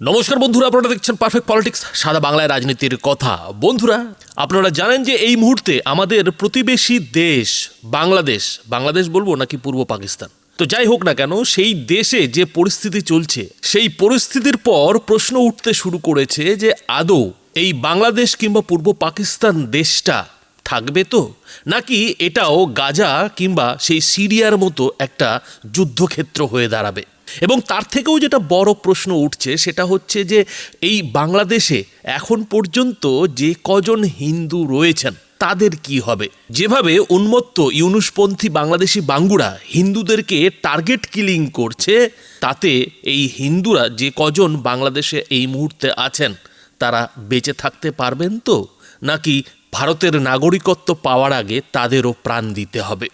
নমস্কার বন্ধুরা, আপনারা দেখছেন পারফেক্ট পলিটিক্স সাদা বাংলায় রাজনীতির কথা। বন্ধুরা, আপনারা জানেন যে এই মুহূর্তে আমাদের প্রতিবেশী দেশ বাংলাদেশ বাংলাদেশ বলব নাকি পূর্ব পাকিস্তান? তো যাই হোক না কেন, সেই দেশে যে পরিস্থিতি চলছে, সেই পরিস্থিতির পর প্রশ্ন উঠতে শুরু করেছে যে আদৌ এই বাংলাদেশ কিংবা পূর্ব পাকিস্তান দেশটা থাকবে তো? নাকি এটাও গাজা কিংবা সেই সিরিয়ার মতো একটা যুদ্ধক্ষেত্র হয়ে দাঁড়াবে? এবং তার থেকেও যেটা বড় প্রশ্ন উঠছে সেটা হচ্ছে যে এই বাংলাদেশে এখন পর্যন্ত যে কজন হিন্দু রয়েছেন, তাদের কি হবে? যেভাবে উন্মত্ত ইউনুসপন্থী বাংলাদেশি বাঙ্গুরা হিন্দুদেরকে টার্গেট কিলিং করছে, তাতে এই হিন্দুরা যে কজন বাংলাদেশে এই মুহূর্তে আছেন, তারা বেঁচে থাকতে পারবেন তো? নাকি ভারতের নাগরিকত্ব পাওয়ার আগে তাদেরও প্রাণ দিতে হবে?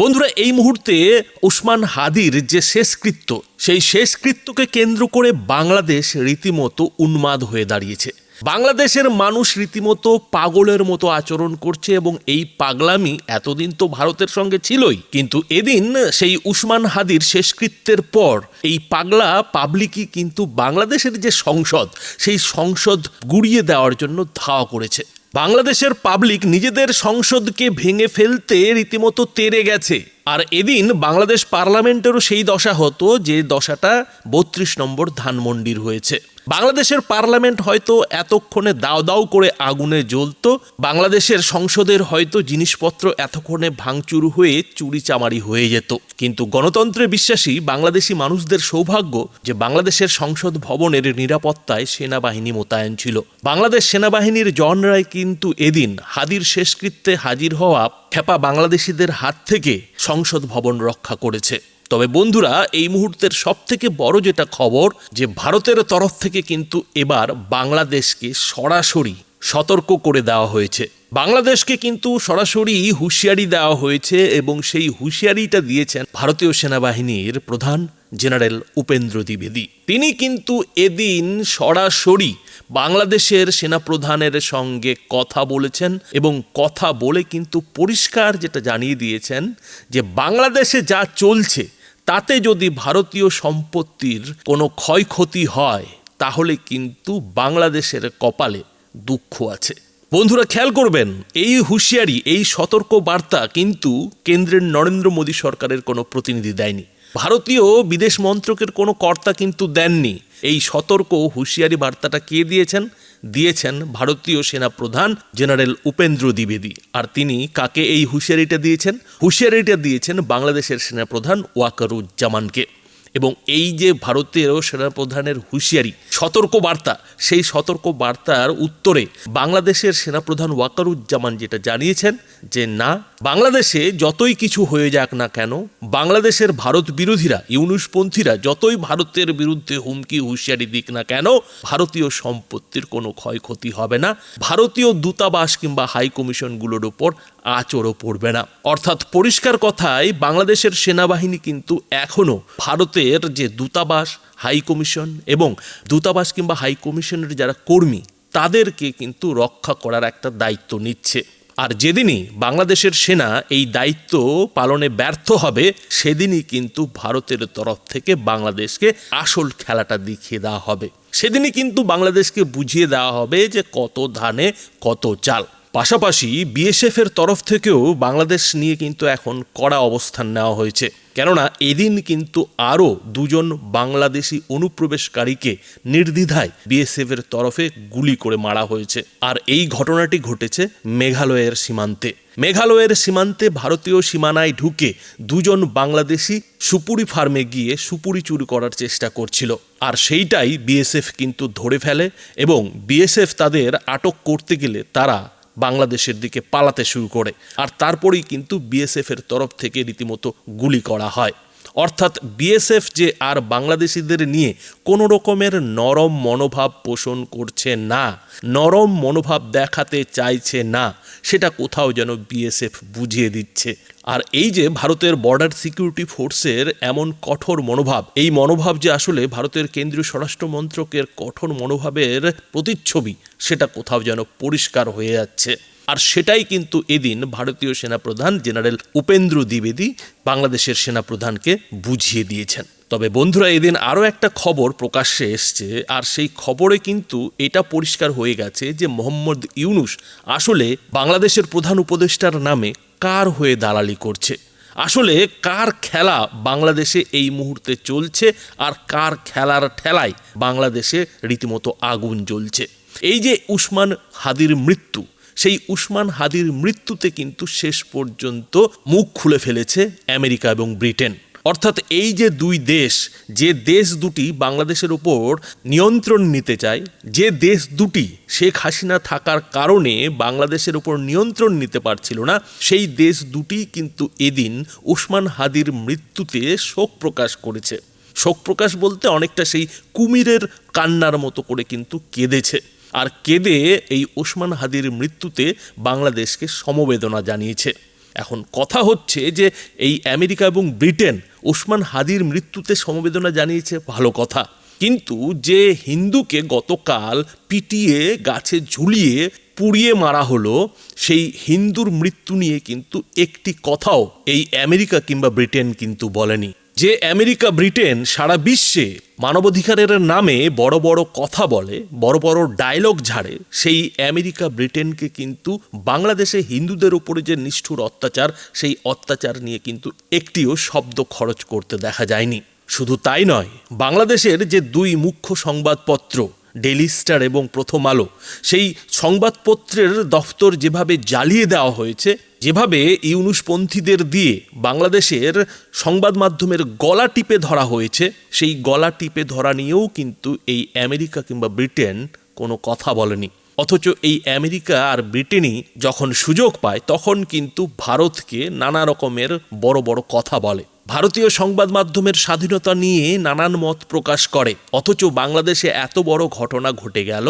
বন্ধুরা, এই মুহূর্তে উসমান হাদির যে শেষকৃত্য, সেই শেষকৃত্যকে কেন্দ্র করে বাংলাদেশ রীতিমতো উন্মাদ হয়ে দাঁড়িয়েছে। বাংলাদেশের মানুষ রীতিমতো পাগলের মতো আচরণ করছে এবং এই পাগলামি এতদিন তো ভারতের সঙ্গে ছিলই, কিন্তু এদিন সেই উসমান হাদির শেষকৃত্যের পর এই পাগলা পাবলিকই কিন্তু বাংলাদেশের যে সংসদ, সেই সংসদ গুড়িয়ে দেওয়ার জন্য ধাওয়া করেছে। বাংলাদেশের পাবলিক নিজেদের সংসদকে ভেঙে ফেলতে রীতিমতো তেরে গেছে। আর এদিন বাংলাদেশ পার্লামেন্টেরও সেই দশা হতো যে দশাটা বত্রিশ নম্বর ধানমন্ডির হয়েছে। বাংলাদেশের পার্লামেন্ট হয়তো এতক্ষণে দাও দাও করে আগুনে জ্বলত, বাংলাদেশের সংসদের হয়তো জিনিসপত্র এতক্ষণে ভাঙচুর হয়ে চুরি চামারি হয়ে যেত। কিন্তু গণতন্ত্রে বিশ্বাসী বাংলাদেশি মানুষদের সৌভাগ্য যে বাংলাদেশের সংসদ ভবনের নিরাপত্তায় সেনাবাহিনী মোতায়েন ছিল। বাংলাদেশ সেনাবাহিনীর জন রায় কিন্তু এদিন হাদির শেষকৃত্যে হাজির হওয়া খেপা বাংলাদেশিদের হাত থেকে সংসদ ভবন রক্ষা করেছে। তবে বন্ধুরা, এই মুহূর্তের সব থেকে বড় যেটা খবর, যে ভারতের তরফ থেকে কিন্তু এবার বাংলাদেশকে সরাসরি সতর্ক করে দেওয়া হয়েছে। বাংলাদেশকে কিন্তু সরাসরি হুঁশিয়ারি দেওয়া হয়েছে এবং সেই হুঁশিয়ারিটা দিয়েছেন ভারতীয় সেনাবাহিনীর প্রধান জেনারেল উপেন্দ্র দ্বিবেদী। তিনি কিন্তু এদিন সরাসরি বাংলাদেশের সেনাপ্রধানের সঙ্গে কথা বলেছেন এবং কথা বলে কিন্তু পরিষ্কার যেটা জানিয়ে দিয়েছেন যে বাংলাদেশে যা চলছে তাতে যদি ভারতীয় সম্পত্তির কোনো ক্ষয়ক্ষতি হয়, তাহলে কিন্তু বাংলাদেশের কপালে দুঃখ আছে। বন্ধুরা, খেয়াল করবেন, এই হুঁশিয়ারি, এই সতর্ক বার্তা কিন্তু কেন্দ্রের নরেন্দ্র মোদী সরকারের কোনো প্রতিনিধি দেয়নি। ভারতীয় বিদেশ মন্ত্রকের কোনো কর্তা কিন্তু দেননি। এই সতর্ক হুঁশিয়ারি বার্তাটা কে দিয়েছেন? দিয়েছেন ভারতীয় সেনা প্রধান জেনারেল উপেন্দ্র দ্বিবেদী। আর তিনি কাকে এই হুঁশিয়ারিটা দিয়েছেন? হুঁশিয়ারিটা দিয়েছেন বাংলাদেশের সেনাপ্রধান ওয়াকারুজ্জামানকে। এবং এই যে ভারতের সেনাপ্রধানের হুঁশিয়ারি সতর্ক বার্তা সেই সতর্ক বার্তার উত্তরে বাংলাদেশের সেনাপ্রধান ওয়াকারুজ্জামান যেটা জানিয়েছেন যে না বাংলাদেশে যতই কিছু হয়ে যাক না কেন, বাংলাদেশের ভারত বিরোধীরা, ইউনুসপন্থীরা যতই ভারতের বিরুদ্ধে হুমকি, হুঁশিয়ারি দিক না কেন, ভারতীয় সম্পত্তির কোনো ক্ষয়ক্ষতি হবে না। ভারতীয় দূতাবাস কিংবা হাই কমিশনগুলোর ওপর আচরও পড়বে না। অর্থাৎ পরিষ্কার কথায়, বাংলাদেশের সেনাবাহিনী কিন্তু এখনও ভারতের যে দূতাবাস, হাই কমিশন এবং দূতাবাস কিংবা হাই কমিশনের যারা কর্মী, তাদেরকে কিন্তু রক্ষা করার একটা দায়িত্ব নিচ্ছে। আর যেদিনই বাংলাদেশের সেনা এই দায়িত্ব পালনে ব্যর্থ হবে, সেদিনই কিন্তু ভারতের তরফ থেকে বাংলাদেশকে আসল খেলাটা দেখিয়ে দেওয়া হবে। সেদিনই কিন্তু বাংলাদেশকে বুঝিয়ে দেওয়া হবে যে কত ধানে কত চাল। পাশাপাশি বিএসএফ এর তরফ থেকেও বাংলাদেশ নিয়ে কিন্তু এখন কড়া অবস্থান নেওয়া হয়েছে। কেননা এদিন কিন্তু আরও দুজন বাংলাদেশি অনুপ্রবেশকারীকে নির্দ্বিধায় বিএসএফ এর তরফে গুলি করে মারা হয়েছে। আর এই ঘটনাটি ঘটেছে মেঘালয়ের সীমান্তে। মেঘালয়ের সীমান্তে ভারতীয় সীমানায় ঢুকে দুজন বাংলাদেশি সুপুরি ফার্মে গিয়ে সুপুরি চুরি করার চেষ্টা করছিল। আর সেইটাই বিএসএফ কিন্তু ধরে ফেলে এবং বিএসএফ তাদের আটক করতে গেলে তারা বাংলাদেশের দিকে পালাতে শুরু করে। আর তারপরেই কিন্তু বিএসএফের তরফ থেকে রীতিমতো গুলি করা হয়। অর্থাৎ বিএসএফ যে আর বাংলাদেশিদের নিয়ে কোনো রকমের নরম মনোভাব পোষণ করছে না, নরম মনোভাব দেখাতে চাইছে না, সেটা কোথাও যেন বিএসএফ বুঝিয়ে দিচ্ছে। আর এই যে ভারতের বর্ডার সিকিউরিটি ফোর্সের এমন কঠোর মনোভাব, এই মনোভাব যে আসলে ভারতের কেন্দ্রীয় স্বরাষ্ট্র মন্ত্রকের কঠোর মনোভাবের প্রতিচ্ছবি, সেটা কোথাও যেন পরিষ্কার হয়ে যাচ্ছে। আর সেটাই কিন্তু এদিন ভারতীয় সেনাপ্রধান জেনারেল উপেন্দ্র দ্বিবেদী বাংলাদেশের সেনাপ্রধানকে বুঝিয়ে দিয়েছেন। তবে বন্ধুরা, এদিন আরও একটা খবর প্রকাশ্যে এসছে, আর সেই খবরে কিন্তু এটা পরিষ্কার হয়ে গেছে যে মোহাম্মদ ইউনুস আসলে বাংলাদেশের প্রধান উপদেষ্টার নামে কার হয়ে দালালি করছে। আসলে কার খেলা বাংলাদেশে এই মুহূর্তে চলছে, আর কার খেলার ঠেলায় বাংলাদেশে রীতিমতো আগুন জ্বলছে। এই যে উসমান হাদির মৃত্যু, সেই উসমান হাদির মৃত্যুতে কিন্তু শেষ পর্যন্ত মুখ খুলে ফেলেছে আমেরিকা এবং ব্রিটেন। অর্থাৎ এই যে দুই দেশ, যে দেশ দুটি বাংলাদেশের উপর নিয়ন্ত্রণ নিতে চায়, যে দেশ দুটি শেখ হাসিনা থাকার কারণে বাংলাদেশের উপর নিয়ন্ত্রণ নিতে পারছিল না, সেই দেশ দুটি কিন্তু এদিন উসমান হাদির মৃত্যুতে শোক প্রকাশ করেছে। শোক প্রকাশ বলতে অনেকটা সেই কুমিরের কান্নার মতো করে কিন্তু কেঁদেছে। আর কেঁদে এই ওসমান হাদির মৃত্যুতে বাংলাদেশকে সমবেদনা জানিয়েছে। এখন কথা হচ্ছে যে এই আমেরিকা এবং ব্রিটেন ওসমান হাদির মৃত্যুতে সমবেদনা জানিয়েছে, ভালো কথা। কিন্তু যে হিন্দুকে গতকাল পিটিয়ে, গাছে ঝুলিয়ে পুড়িয়ে মারা হলো, সেই হিন্দুর মৃত্যু নিয়ে কিন্তু একটি কথাও এই আমেরিকা কিংবা ব্রিটেন কিন্তু বলেনি। যে আমেরিকা, ব্রিটেন সারা বিশ্বে মানবাধিকারের নামে বড় বড় কথা বলে, বড় বড় ডায়লগ ঝাড়ে, সেই আমেরিকা, ব্রিটেনকে কিন্তু বাংলাদেশে হিন্দুদের উপরে যে নিষ্ঠুর অত্যাচার, সেই অত্যাচার নিয়ে কিন্তু একটিও শব্দ খরচ করতে দেখা যায়নি। শুধু তাই নয়, বাংলাদেশের যে দুই মুখ্য সংবাদপত্র ডেলি স্টার এবং প্রথম আলো, সেই সংবাদপত্রের দফতর যেভাবে জ্বালিয়ে দেওয়া হয়েছে যেভাবে ইউনুসপন্থীদের দিয়ে বাংলাদেশের সংবাদ মাধ্যমের গলা টিপে ধরা হয়েছে, সেই গলা টিপে ধরা নিয়েও কিন্তু এই আমেরিকা কিংবা ব্রিটেন কোনো কথা বলেনি। অথচ এই আমেরিকা আর ব্রিটেনই যখন সুযোগ পায়, তখন কিন্তু ভারতকে নানা রকমের বড় বড় কথা বলে। ভারতীয় সংবাদ মাধ্যমের স্বাধীনতা নিয়ে নানান মত প্রকাশ করে। অথচ বাংলাদেশে এত বড় ঘটনা ঘটে গেল,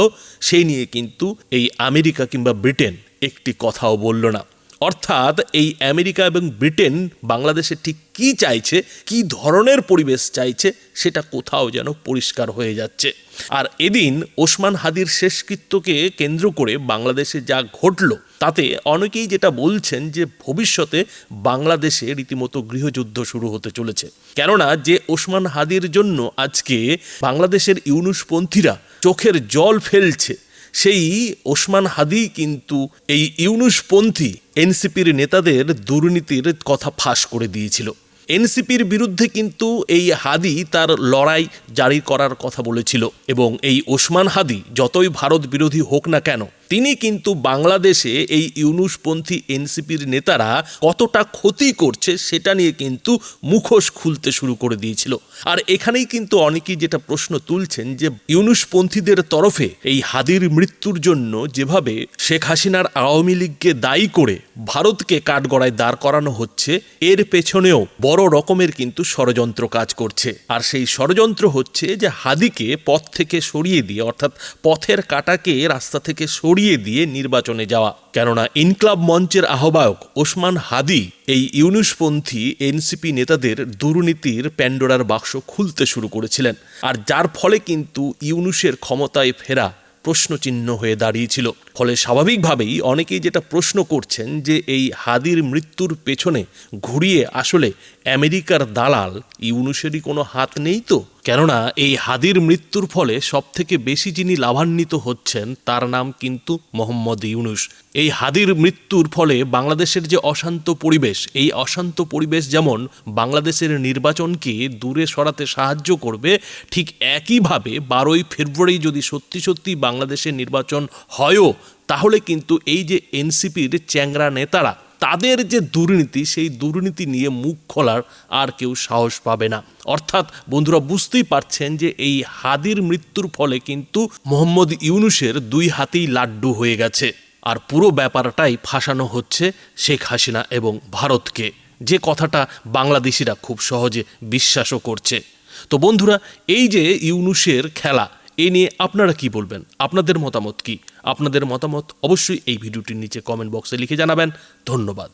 সেই নিয়ে কিন্তু এই আমেরিকা কিংবা ব্রিটেন একটি কথাও বলল না। অর্থাৎ এই আমেরিকা এবং ব্রিটেন বাংলাদেশে ঠিক কি চাইছে, কি ধরনের পরিবেশ চাইছে, সেটা কোথাও যেন পরিষ্কার হয়ে যাচ্ছে। আর এদিন ওসমান হাদির শেষকৃত্যকে কেন্দ্র করে বাংলাদেশে যা ঘটল, তাতে অনেকেই যেটা বলছেন যে ভবিষ্যতে বাংলাদেশে রীতিমতো গৃহযুদ্ধ শুরু হতে চলেছে। কেননা যে ওসমান হাদির জন্য আজকে বাংলাদেশের ইউনুসপন্থীরা চোখের জল ফেলছে সেই ওসমান হাদি কিন্তু এই ইউনুসপন্থী এনসিপির নেতাদের দুর্নীতির কথা ফাঁস করে দিয়েছিল। এনসিপির বিরুদ্ধে কিন্তু এই হাদি তার লড়াই জারি করার কথা বলেছিল এবং এই ওসমান হাদি যতই ভারত বিরোধী হোক না কেন তিনি কিন্তু বাংলাদেশে এই ইউনুসপন্থী এনসিপির নেতারা কতটা ক্ষতি করছে সেটা নিয়ে কিন্তু মুখোশ খুলতে শুরু করে দিয়েছিল। আর এখানেই কিন্তু অনেকেই যেটা প্রশ্ন তুলছেন যে ইউনুসপন্থীদের তরফে এই হাদির মৃত্যুর জন্য যেভাবে শেখ হাসিনার আওয়ামী লীগকে দায়ী করে ভারতকে কাঠগড়ায় দাঁড় করানো হচ্ছে, এর পেছনেও বড় রকমের কিন্তু ষড়যন্ত্র কাজ করছে। আর সেই ষড়যন্ত্র হচ্ছে যে হাদিকে পথ থেকে সরিয়ে দিয়ে, অর্থাৎ পথের কাটাকে রাস্তা থেকে সরিয়ে দিয়ে নির্বাচনে যাওয়া। কেননা ইনক্লাব মঞ্চের আহ্বায়ক ওসমান হাদি এই ইউনুসপন্থী এনসিপি নেতাদের দুর্নীতির প্যান্ডোরার বাক্স খুলতে শুরু করেছিলেন। আর যার ফলে কিন্তু ইউনুসের ক্ষমতায় ফেরা প্রশ্নচিহ্ন হয়ে দাঁড়িয়েছিল। ফলে স্বাভাবিকভাবেই অনেকেই যেটা প্রশ্ন করছেন যে এই হাদির মৃত্যুর পেছনে ঘুরিয়ে আসলে আমেরিকার দালাল ইউনুসেরই কোনো হাত নেই তো? কেননা এই হাদির মৃত্যুর ফলে সবথেকে বেশি যিনি লাভান্বিত হচ্ছেন, তার নাম কিন্তু মোহাম্মদ ইউনুস। এই হাদির মৃত্যুর ফলে বাংলাদেশের যে অশান্ত পরিবেশ, এই অশান্ত পরিবেশ যেমন বাংলাদেশের নির্বাচনকে দূরে সরাতে সাহায্য করবে, ঠিক একইভাবে বারোই ফেব্রুয়ারি যদি সত্যি সত্যি বাংলাদেশের নির্বাচন হয়ও, তাহলে কিন্তু এই যে এনসিপির চ্যাংরা নেতারা তাদের যে দুর্নীতি, সেই দুর্নীতি নিয়ে মুখ খোলার আর কেউ সাহস পাবে না। অর্থাৎ বন্ধুরা বুঝতেই পারছেন যে এই হাদির মৃত্যুর ফলে কিন্তু মোহাম্মদ ইউনুসের দুই হাতেই লাড্ডু হয়ে গেছে। আর পুরো ব্যাপারটাই ফাঁসানো হচ্ছে শেখ হাসিনা এবং ভারতকে। যে কথাটা বাংলাদেশিরা খুব সহজে বিশ্বাসও করছে। তো বন্ধুরা, এই যে ইউনুসের খেলা এ নিয়ে আপনারা কি বলবেন? আপনাদের মতামত কি? আপনাদের মতামত অবশ্যই এই ভিডিওটির নিচে কমেন্ট বক্সে লিখে জানাবেন। ধন্যবাদ।